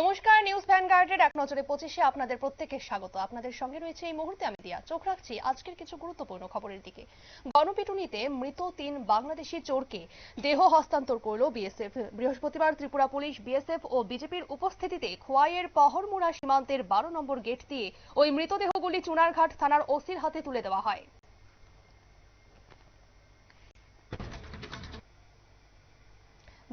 নমস্কার নিউজ ভ্যানগার্ডের এক নজরে পঁচিশে আপনাদের প্রত্যেকের স্বাগত। আপনাদের সঙ্গে রয়েছে এই মুহূর্তে আমি দিয়া। চোখ রাখছি আজকের কিছু গুরুত্বপূর্ণ খবরের দিকে। গণপিটুনিতে মৃত তিন বাংলাদেশি চোরকে দেহ হস্তান্তর করল বিএসএফ। বৃহস্পতিবার ত্রিপুরা পুলিশ, বিএসএফ ও বিজেপির উপস্থিতিতে খোয়াইয়ের পহরমুড়া সীমান্তের বারো নম্বর গেট দিয়ে ওই মৃতদেহগুলি চুনারঘাট থানার ওসির হাতে তুলে দেওয়া হয়।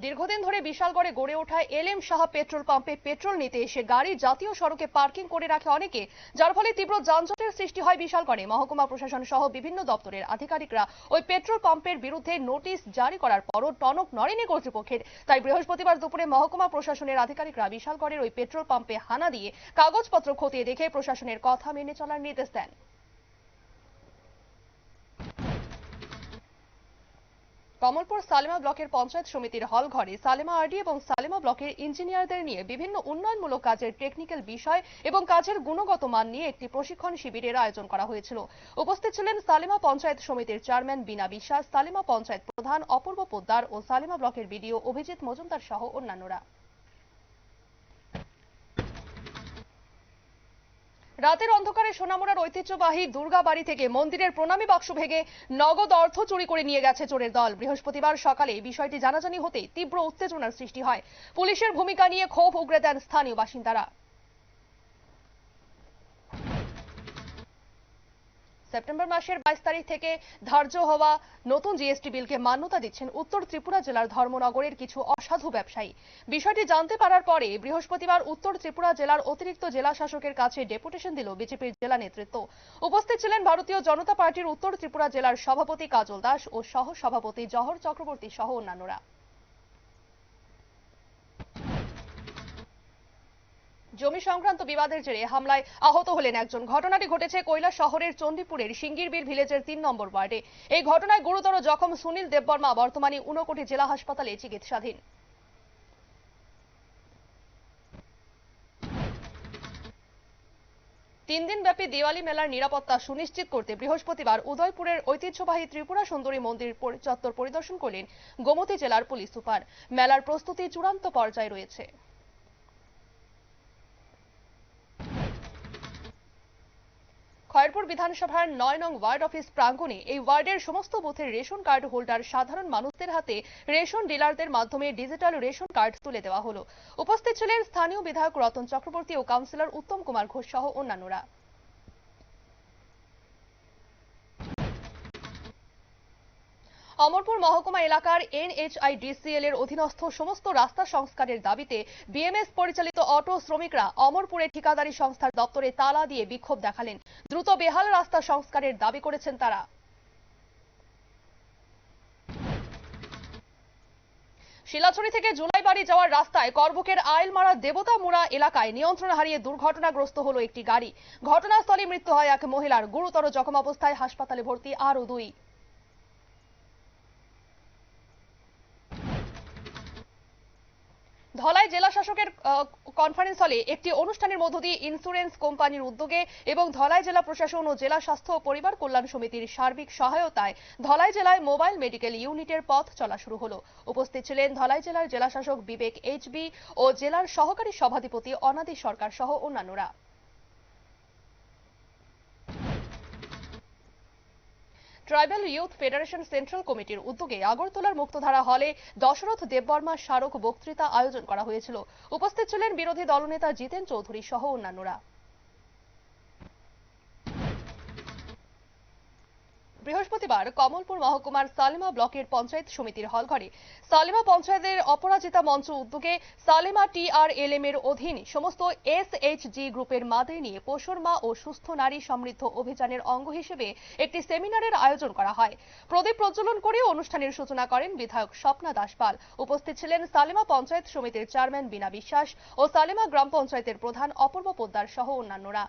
দীর্ঘদিন ধরে বিশালগড়ে গড়ে ওঠা LM Shah petrol pump petrol নিতে এসে গাড়ি জাতীয় সড়কে পার্কিং করে রাখে অনেকে, যার ফলে তীব্র যানজটের সৃষ্টি হয় বিশালগড়ে। মহকুমা প্রশাসন সহ বিভিন্ন দপ্তরের আধিকারিকরা ওই পেট্রোল পাম্পের বিরুদ্ধে নোটিশ জারি করার পরও টনক নড়েনি কর্তৃপক্ষের। তাই বৃহস্পতিবার দুপুরে মহকুমা প্রশাসনের আধিকারিকরা বিশালগড়ের ওই পেট্রোল পাম্পে হানা দিয়ে কাগজপত্র খতিয়ে দেখে প্রশাসনের কথা মেনে চলার নির্দেশ দেন। কমলপুর সালেমা ব্লকের পঞ্চায়েত সমিতির হল ঘরে সালেমা আরডি এবং সালেমা ব্লকের ইঞ্জিনিয়ারদের নিয়ে বিভিন্ন উন্নয়নমূলক কাজের টেকনিক্যাল বিষয় এবং কাজের গুণগত মান নিয়ে একটি প্রশিক্ষণ শিবিরের আয়োজন করা হয়েছিল। উপস্থিত ছিলেন সালেমা পঞ্চায়েত সমিতির চেয়ারম্যান বিনা বিশ্বাস, সালেমা পঞ্চায়েত প্রধান অপূর্ব পোদ্দার ও সালেমা ব্লকের বিডিও অভিজিৎ মজুমদার সহ অন্যান্যরা। রাতের অন্ধকারে সোনামুড়ার ঐতিহ্যবাহী দুর্গা বাড়ি থেকে মন্দিরের প্রণামী বাক্স ভেঙে নগদ অর্থ চুরি করে নিয়ে গেছে চোরের দল। বৃহস্পতিবার সকালে বিষয়টি জানাজানি হতে তীব্র উত্তেজনার সৃষ্টি হয়। পুলিশের ভূমিকা নিয়ে ক্ষোভ উগরে দেন স্থানীয় বাসিন্দারা। সেপ্টেম্বর মাসের বাইশ তারিখ থেকে ধার্য হওয়া নতুন জিএসটি বিলকে মান্যতা দিচ্ছেন উত্তর ত্রিপুরা জেলার ধর্মনগরের কিছু অসাধু ব্যবসায়ী। বিষয়টি জানতে পারার পরে বৃহস্পতিবার উত্তর ত্রিপুরা জেলার অতিরিক্ত জেলা শাসকের কাছে ডেপুটেশন দিল বিজেপির জেলা নেতৃত্ব। উপস্থিত ছিলেন ভারতীয় জনতা পার্টির উত্তর ত্রিপুরা জেলার সভাপতি কাজল দাস ও সহ সভাপতি জহর চক্রবর্তী সহ অন্যান্যরা। জমি সংক্রান্ত বিবাদের জেরে হামলায় আহত হলেন একজন। ঘটনাটি ঘটেছে কৈলাস শহরের চণ্ডীপুরের সিঙ্গিরবিল ভিলেজের তিন নম্বর ওয়ার্ডে। এই ঘটনায় গুরুতর জখম সুনীল দেববর্মা, বর্তমানে ঊনকোটি জেলা হাসপাতালে চিকিৎসাধীন। তিন দিনব্যাপী দিওয়ালি মেলার নিরাপত্তা সুনিশ্চিত করতে বৃহস্পতিবার উদয়পুরের ঐতিহ্যবাহী ত্রিপুরা সুন্দরী মন্দির চত্বর পরিদর্শন করলেন গোমতী জেলার পুলিশ সুপার। মেলার প্রস্তুতি চূড়ান্ত পর্যায়ে রয়েছে। খয়েরপুর বিধানসভার নয় নং ওয়ার্ড অফিস প্রাঙ্গণে এই ওয়ার্ডের সমস্ত বুথের রেশন কার্ড হোল্ডার সাধারণ মানুষদের হাতে রেশন ডিলারদের মাধ্যমে ডিজিটাল রেশন কার্ড তুলে দেওয়া হলো। উপস্থিত ছিলেন স্থানীয় বিধায়ক রতন চক্রবর্তী ও কাউন্সিলর উত্তম কুমার ঘোষ সহ অন্যান্যরা। অমরপুর মহকুমা এলাকার এনএইচআইডিসিএল এর অধীনস্থ সমস্ত রাস্তা সংস্কারের দাবিতে বিএমএস পরিচালিত অটো শ্রমিকরা অমরপুরে ঠিকাদারি সংস্থার দপ্তরে তালা দিয়ে বিক্ষোভ দেখালেন। দ্রুত বেহাল রাস্তা সংস্কারের দাবি করেছেন তারা। শিলাছড়ি থেকে জুলাইবাড়ি যাওয়ার রাস্তায় করবুকের আইলমারা দেবতা মুড়া এলাকায় নিয়ন্ত্রণ হারিয়ে দুর্ঘটনাগ্রস্ত হলো একটি গাড়ি। ঘটনাস্থলে মৃত্যু হয় এক মহিলার। গুরুতর জখম অবস্থায় হাসপাতালে ভর্তি আরও দুই। ধলাই জেলা শাসকের কনফারেন্স হলে একটি অনুষ্ঠানের মধ্য দিয়ে ইন্স্যুরেন্স কোম্পানির উদ্যোগে এবং ধলাই জেলা প্রশাসন ও জেলা স্বাস্থ্য ও পরিবার কল্যাণ সমিতির সার্বিক সহায়তায় ধলাই জেলায় মোবাইল মেডিকেল ইউনিটের পথ চলা শুরু হলো। উপস্থিত ছিলেন ধলাই জেলার জেলা শাসক বিবেক এইচবি ও জেলার সহকারী সভাধিপতি অনাদি সরকার সহ অন্যান্যরা। ট্রাইবাল ইউথ ফেডারেশন সেন্ট্রাল কমিটির উদ্যোগে আগরতলার মুক্তধারা হলে দশরথ দেববর্মা স্মারক বক্তৃতা আয়োজন করা হয়েছিল। উপস্থিত ছিলেন বিরোধী দলনেতা জিতেন চৌধুরী সহ অন্যান্যরা। বৃহস্পতিবার কমলপুর মহকুমার সালেমা ব্লকের পঞ্চায়েত সমিতির হলঘরে সালেমা পঞ্চায়েতের অপরাজিতা মঞ্চ উদ্যোগে সালেমা টিআরএলএম এর অধীন সমস্ত এসএইচজি গ্রুপের মাদের নিয়ে পোষণ মা ও সুস্থ নারী সমৃদ্ধ অভিযানের অঙ্গ হিসেবে একটি সেমিনারের আয়োজন করা হয়। প্রদীপ প্রজ্বলন করে অনুষ্ঠানের সূচনা করেন বিধায়ক স্বপ্না দাসপাল। উপস্থিত ছিলেন সালেমা পঞ্চায়েত সমিতির চেয়ারম্যান বিনা বিশ্বাস ও সালেমা গ্রাম পঞ্চায়েতের প্রধান অপূর্ব পোদ্দার সহ অন্যান্যরা।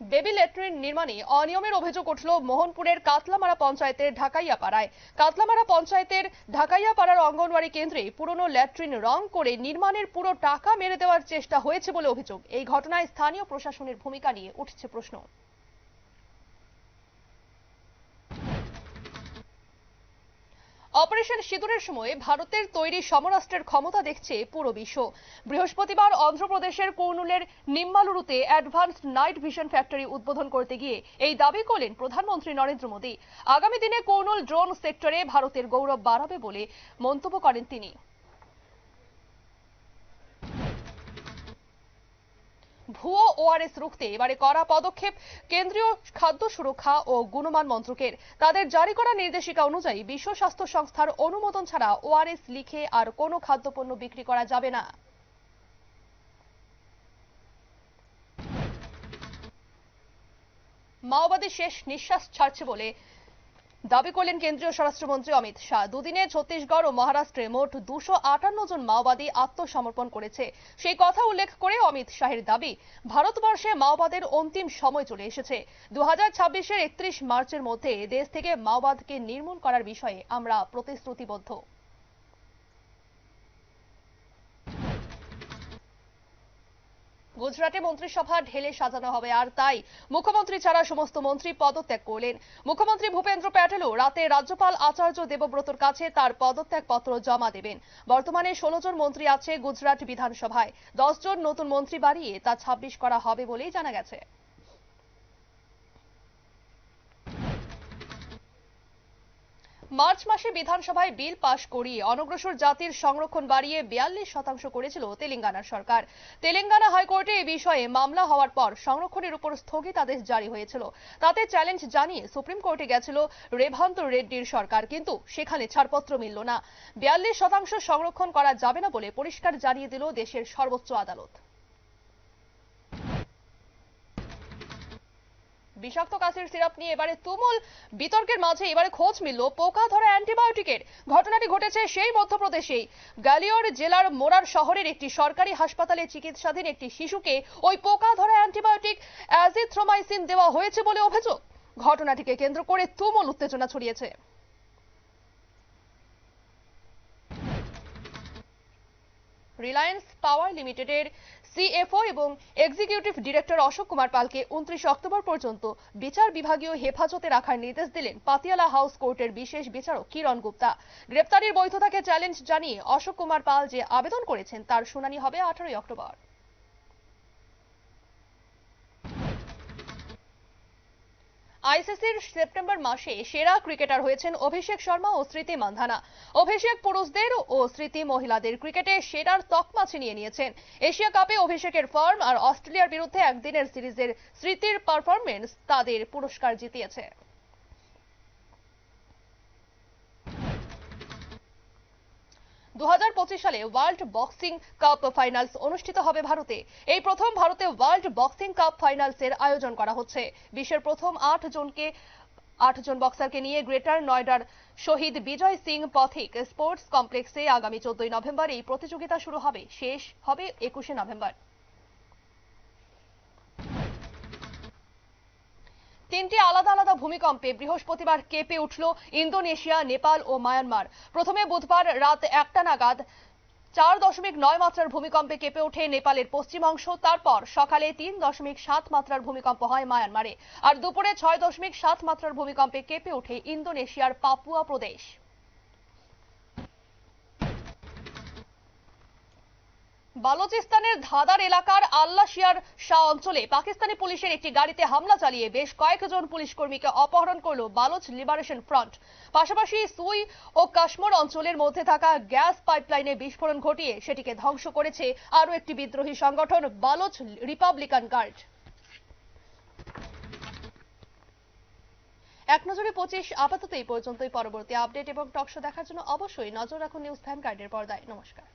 বেবি ল্যাট্রিন নির্মাণে অনিয়মের অভিযোগ উঠল মোহনপুরের কাতলামারা পঞ্চায়েতের ঢাকাইয়াপাড়ায়। কাতলামারা পঞ্চায়েতের ঢাকাইয়াপাড়ার অঙ্গনওয়াড়ি কেন্দ্রে পুরনো ল্যাট্রিন রং করে নির্মাণের পুরো টাকা মেরে দেওয়ার চেষ্টা হয়েছে বলে অভিযোগ। এই ঘটনায় স্থানীয় প্রশাসনের ভূমিকা নিয়ে উঠছে প্রশ্ন। অপারেশন সিঁদুরের সময় ভারতের তৈরি সমরাষ্ট্রের ক্ষমতা দেখছে পুরো বিশ্ব। বৃহস্পতিবার অন্ধ্রপ্রদেশের কর্নুলের নিম্মালুরুতে অ্যাডভান্স নাইট ভিশন ফ্যাক্টরি উদ্বোধন করতে গিয়ে এই দাবি করলেন প্রধানমন্ত্রী নরেন্দ্র মোদী। আগামী দিনে কর্নুল ড্রোন সেক্টরে ভারতের গৌরব বাড়াবে বলে মন্তব্য করেন তিনি। ভুয়ো ওআরএস রুখতে এবারে করা পদক্ষেপ কেন্দ্রীয় খাদ্য সুরক্ষা ও গুণমান মন্ত্রকের। তাদের জারি করা নির্দেশিকা অনুযায়ী বিশ্ব স্বাস্থ্য সংস্থার অনুমোদন ছাড়া ওআরএস লিখে আর কোনো খাদ্যপণ্য বিক্রি করা যাবে না। মাওবাদী শেষ নিঃশ্বাস ছাড়ছে বলে দাবি করলেন কেন্দ্রীয় স্বরাষ্ট্রমন্ত্রী অমিত শাহ। দুদিনে ছত্তিশগড় ও মহারাষ্ট্রে মোট দুশো আটান্ন জন মাওবাদী আত্মসমর্পণ করেছে। সেই কথা উল্লেখ করে অমিত শাহের দাবি, ভারতবর্ষে মাওবাদের অন্তিম সময় চলে এসেছে। দু হাজার ছাব্বিশের একত্রিশ মার্চের মধ্যে দেশ থেকে মাওবাদকে নির্মূল করার বিষয়ে আমরা প্রতিশ্রুতিবদ্ধ। গুজরাটে মন্ত্রিসভা ঢেলে সাজানো হবে, আর তাই মুখ্যমন্ত্রী ছাড়া সমস্ত মন্ত্রী পদত্যাগ করলেন। মুখ্যমন্ত্রী ভূপেন্দ্র প্যাটেলও রাতে রাজ্যপাল আচার্য দেবব্রতর কাছে তার পদত্যাগ পত্র জমা দেবেন। বর্তমানে ষোলো জন মন্ত্রী আছে গুজরাট বিধানসভায়। দশ জন নতুন মন্ত্রী বাড়িয়ে তা ছাব্বিশ করা হবে বলেই জানা গেছে। মার্চ মাসে বিধানসভায় বিল পাশ করিয়ে অনগ্রসর জাতির সংরক্ষণ বাড়িয়ে বিয়াল্লিশ শতাংশ করেছিল তেলেঙ্গানার সরকার। তেলেঙ্গানা হাইকোর্টে এ বিষয়ে মামলা হওয়ার পর সংরক্ষণের উপর স্থগিতাদেশ জারি হয়েছিল। তাতে চ্যালেঞ্জ জানিয়ে সুপ্রিম কোর্টে গেছিল রেভান্ত রেড্ডির সরকার, কিন্তু সেখানে ছাড়পত্র মিলল না। বিয়াল্লিশ শতাংশ সংরক্ষণ করা যাবে না বলে পরিষ্কার জানিয়ে দিল দেশের সর্বোচ্চ আদালত। বিষাক্ত কাশির সিরাপ নিয়ে এবারে তুমুল বিতর্কের মাঝে এবারে খোঁজ মিলল পোকা ধরা অ্যান্টিবায়োটিকের। ঘটনাটি ঘটেছে সেই মধ্যপ্রদেশেই। গালিয়র জেলার মোরার শহরের একটি সরকারি হাসপাতালে চিকিৎসাধীন একটি শিশুকে ওই পোকা ধরা অ্যান্টিবায়োটিক অ্যাজিথ্রোমাইসিন দেওয়া হয়েছে বলে অভিযোগ। ঘটনাটিকে কেন্দ্র করে তুমুল উত্তেজনা ছড়িয়েছে। রিলায়েন্স পাওয়ার লিমিটেডের সিএফও এবং এক্সিকিউটিভ ডিরেক্টর অশোক কুমার পালকে উনত্রিশ অক্টোবর পর্যন্ত বিচার বিভাগীয় হেফাজতে রাখার নির্দেশ দিলেন পাতিয়ালা হাউস কোর্টের বিশেষ বিচারক কিরণ গুপ্তা। গ্রেপ্তারির বৈধতাকে চ্যালেঞ্জ জানিয়ে অশোক কুমার পাল যে আবেদন করেছেন তার শুনানি হবে আঠারোই অক্টোবর। আইসিসির সেপ্টেম্বর মাসে সেরা ক্রিকেটার হয়েছেন অভিষেক শর্মা ও স্মৃতি মান্ধানা। অভিষেক পুরুষদের ও স্মৃতি মহিলাদের ক্রিকেটে সেরার তকমা ছিনিয়ে নিয়েছেন। এশিয়া কাপে অভিষেকের ফর্ম আর অস্ট্রেলিয়ার বিরুদ্ধে একদিনের সিরিজের স্মৃতির পারফরমেন্স তাদের পুরস্কার জিতিয়েছে। দু হাজার পঁচিশ সালে ওয়ার্ল্ড বক্সিং কাপ ফাইনালস অনুষ্ঠিত হবে ভারতে। এই প্রথম ভারতে ওয়ার্ল্ড বক্সিং কাপ ফাইনালসের আয়োজন করা হচ্ছে। বিশ্বের প্রথম আট জনকে, আট জন বক্সারকে নিয়ে গ্রেটার নয়ডার শহীদ বিজয় সিং পথিক স্পোর্টস কমপ্লেক্সে আগামী চোদ্দই নভেম্বর এই প্রতিযোগিতা শুরু হবে। শেষ হবে একুশে নভেম্বর। তিনটি আলাদা আলাদা ভূমিকম্পে বৃহস্পতিবার কেঁপে উঠল ইন্দোনেশিয়া, নেপাল ও মায়ানমার। প্রথমে বুধবার রাত একটা নাগাদ চার দশমিক নয় মাত্রার ভূমিকম্পে কেঁপে ওঠে নেপালের পশ্চিম অংশ তারপর সকালে তিন দশমিক সাত মাত্রার ভূমিকম্প হয় মায়ানমারে। আর দুপুরে ছয় দশমিক সাত মাত্রার ভূমিকম্পে কেঁপে ওঠে ইন্দোনেশিয়ার পাপুয়া প্রদেশ। বালুচিস্তানের ধাদার এলাকার আল্লাশিয়ার শাহ অঞ্চলে পাকিস্তানি পুলিশের একটি গাড়িতে হামলা চালিয়ে বেশ কয়েকজন পুলিশ কর্মীকে অপহরণ করল বালুচ লিবারেশন ফ্রন্ট। পাশাপাশি সুই ও কাশ্মীর অঞ্চলের মধ্যে থাকা গ্যাস পাইপলাইনে বিস্ফোরণ ঘটিয়ে সেটিকে ধ্বংস করেছে আরও একটি বিদ্রোহী সংগঠন, বালুচ রিপাবলিকান গার্ড। এক নজরে পঁচিশ, আপাতত এই পর্যন্তই। পরবর্তী আপডেট এবং টকশো দেখার জন্য অবশ্যই নজর রাখুন নিউজ ভ্যান গার্ডের পর্দায়। নমস্কার।